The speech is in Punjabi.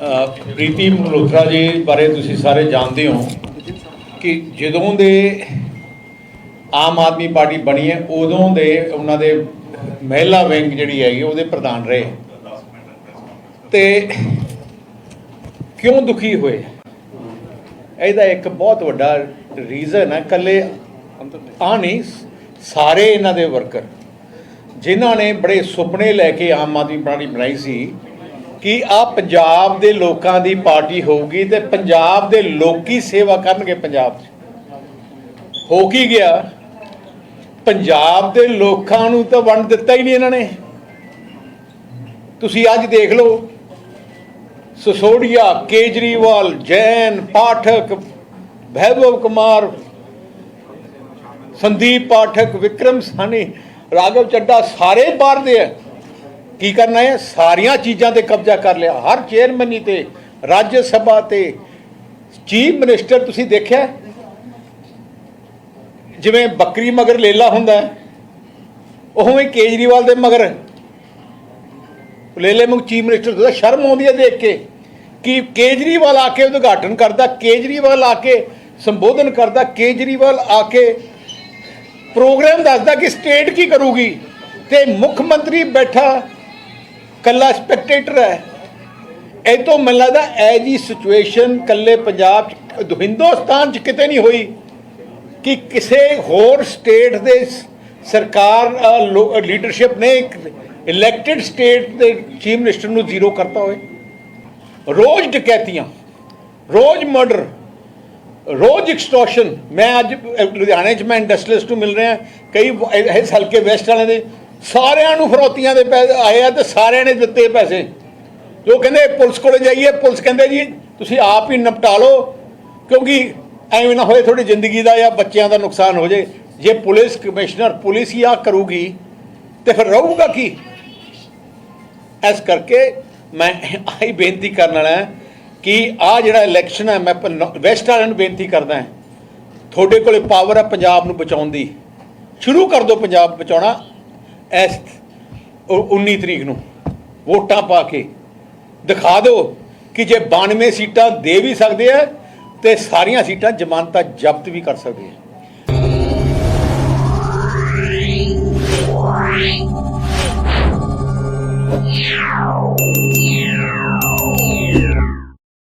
ਪ੍ਰੀਤੀ ਮਲਹੋਤਰਾ ਜੀ ਬਾਰੇ ਤੁਸੀਂ ਸਾਰੇ ਜਾਣਦੇ ਹੋ ਕਿ ਜਦੋਂ ਦੇ ਆਮ ਆਦਮੀ ਪਾਰਟੀ ਬਣੀ ਹੈ, ਉਦੋਂ ਦੇ ਉਹਨਾਂ ਦੇ ਮਹਿਲਾ ਵਿੰਗ ਜਿਹੜੀ ਹੈਗੀ, ਉਹਦੇ ਪ੍ਰਧਾਨ ਰਹੇ। ਤੇ ਕਿਉਂ ਦੁਖੀ ਹੋਏ? ਇਹਦਾ ਇੱਕ ਬਹੁਤ ਵੱਡਾ ਰੀਜ਼ਨ ਹੈ ਕੱਲੇ ਆ ਨਹੀਂ, ਸਾਰੇ ਇਹਨਾਂ ਦੇ ਵਰਕਰ ਜਿਨ੍ਹਾਂ ਨੇ ਬੜੇ ਸੁਪਨੇ ਲੈ ਕੇ ਆਮ ਆਦਮੀ ਪਾਰਟੀ ਬਣਾਈ ਸੀ। ਕਿ ਆ ਪੰਜਾਬ ਦੇ ਲੋਕਾਂ ਦੀ ਪਾਰਟੀ ਹੋਊਗੀ ਤੇ ਪੰਜਾਬ ਦੇ ਲੋਕੀ ਸੇਵਾ ਕਰਨਗੇ ਪੰਜਾਬ 'ਚ। ਹੋ ਕੀ ਗਿਆ? ਪੰਜਾਬ ਦੇ ਲੋਕਾਂ ਨੂੰ ਤਾਂ ਵੰਡ ਦਿੱਤਾ ਹੀ ਨਹੀਂ ਇਹਨਾਂ ਨੇ। ਤੁਸੀਂ ਅੱਜ ਦੇਖ ਲਓ, ਸਸੋੜੀਆ, ਕੇਜਰੀਵਾਲ, ਜੈਨ, ਪਾਠਕ, ਵੈਭਵ ਕੁਮਾਰ, ਸੰਦੀਪ ਪਾਠਕ, ਵਿਕਰਮ ਸਾਨੀ ਰਾਘਵ ਚੱਡਾ ਸਾਰੇ ਬਾਹਰ ਦੇ ਆ। ਕੀ ਕਰਨਾ ਹੈ? ਸਾਰੀਆਂ ਚੀਜ਼ਾਂ ਤੇ ਕਬਜ਼ਾ ਕਰ ਲਿਆ। ਹਰ ਚੇਅਰਮੈਨੀ ਤੇ ਰਾਜ ਸਭਾ ਤੇ ਚੀਫ ਮਿਨਿਸਟਰ ਤੁਸੀਂ ਦੇਖਿਆ? ਜਿਵੇਂ ਬੱਕਰੀ ਮਗਰ ਲੇਲਾ ਹੁੰਦਾ ਹੈ, ਉਵੇਂ ਕੇਜਰੀਵਾਲ ਦੇ ਮਗਰ। ਲੇਲੇ ਮੁਖ ਚੀਫ ਮਿਨਿਸਟਰ ਦਾ ਸ਼ਰਮ ਆਉਂਦੀ ਹੈ ਦੇਖ ਕੇ ਕਿ ਕੇਜਰੀਵਾਲ ਆ ਕੇ ਉਦਘਾਟਨ ਕਰਦਾ ਕੇਜਰੀਵਾਲ ਆ ਕੇ ਸੰਬੋਧਨ ਕਰਦਾ ਕੇਜਰੀਵਾਲ ਆ ਕੇ ਪ੍ਰੋਗਰਾਮ ਦੱਸਦਾ ਕਿ ਸਟੇਟ ਕੀ ਕਰੂਗੀ। ਤੇ ਮੁੱਖ ਮੰਤਰੀ ਬੈਠਾ ਕੱਲਾ ਸਪੈਕਟੇਟਰ ਹੈ। ਇਹ ਤੋਂ ਮੈਨੂੰ ਲੱਗਦਾ ਇਹ ਜੀ ਸਿਚੁਏਸ਼ਨ ਕੱਲੇ ਪੰਜਾਬ ਚ, ਹਿੰਦੁਸਤਾਨ ਚ ਕਿਤੇ ਨਹੀਂ ਹੋਈ ਕਿ ਕਿਸੇ ਹੋਰ ਸਟੇਟ ਦੇ ਸਰਕਾਰ ਲੀਡਰਸ਼ਿਪ ਨੇ ਇਲੈਕਟਿਡ ਸਟੇਟ ਦੇ ਚੀਫ ਮਿਨਿਸਟਰ ਨੂੰ ਜ਼ੀਰੋ ਕਰਤਾ ਹੋਵੇ। ਰੋਜ਼ ਡਕੈਤੀਆਂ, ਰੋਜ਼ ਮਰਡਰ ਰੋਜ਼ ਐਕਸਟੋਰਸ਼ਨ ਮੈਂ ਅੱਜ ਲੁਧਿਆਣੇ 'ਚ ਮੈਂ ਇੰਡਸਟਰੀਅਲਿਸਟ ਨੂੰ ਮਿਲ ਰਿਹਾ, ਕਈ ਇਸ ਹਲਕੇ ਵੈਸਟ ਵਾਲਿਆਂ ਦੇ ਸਾਰਿਆਂ ਨੂੰ ਫਰੋਤੀਆਂ ਦੇ ਪੈਸੇ ਆਏ ਆ ਤੇ ਸਾਰਿਆਂ ਨੇ ਦਿੱਤੇ ਪੈਸੇ। ਜੋ ਕਹਿੰਦੇ ਪੁਲਿਸ ਕੋਲੇ ਜਾਈਏ, ਪੁਲਿਸ ਕਹਿੰਦੇ ਜੀ, ਤੁਸੀਂ ਆਪ ਹੀ ਨਿਪਟਾ ਲਓ, ਕਿਉਂਕਿ ਐਵੇਂ ਨਾ ਹੋਏ ਤੁਹਾਡੀ ਜ਼ਿੰਦਗੀ ਦਾ ਜਾਂ ਬੱਚਿਆਂ ਦਾ ਨੁਕਸਾਨ ਹੋ ਜੇ ਜੇ ਪੁਲਿਸ ਕਮਿਸ਼ਨਰ ਪੁਲਿਸ ਹੀ ਆ ਕਰੂਗੀ, ਤੇ ਫਿਰ ਰਹੂਗਾ ਕੀ? ਇਸ ਕਰਕੇ ਮੈਂ ਆਹੀ ਬੇਨਤੀ ਕਰਨ ਵਾਲਾ ਕਿ ਆ ਜਿਹੜਾ ਇਲੈਕਸ਼ਨ ਹੈ, ਮੈਂ ਵੈਸਟ ਵਾਲਿਆਂ ਨੂੰ ਬੇਨਤੀ ਕਰਦਾ ਤੁਹਾਡੇ ਕੋਲੇ ਪਾਵਰ ਹੈ ਪੰਜਾਬ ਨੂੰ ਬਚਾਉਣ ਦੀ। ਸ਼ੁਰੂ ਕਰ ਦਿਓ ਪੰਜਾਬ ਬਚਾਉਣਾ। ਇਸ ਉ- 19 ਤਰੀਕ ਨੂੰ ਵੋਟਾਂ ਪਾ ਕੇ ਦਿਖਾ ਦਿਓ ਕਿ ਜੇ 92 ਸੀਟਾਂ ਦੇ ਵੀ ਸਕਦੇ ਆ ਤੇ ਸਾਰੀਆਂ ਸੀਟਾਂ ਜ਼ਮਾਨਤਾਂ ਜ਼ਬਤ ਵੀ ਕਰ ਸਕਦੇ ਆ।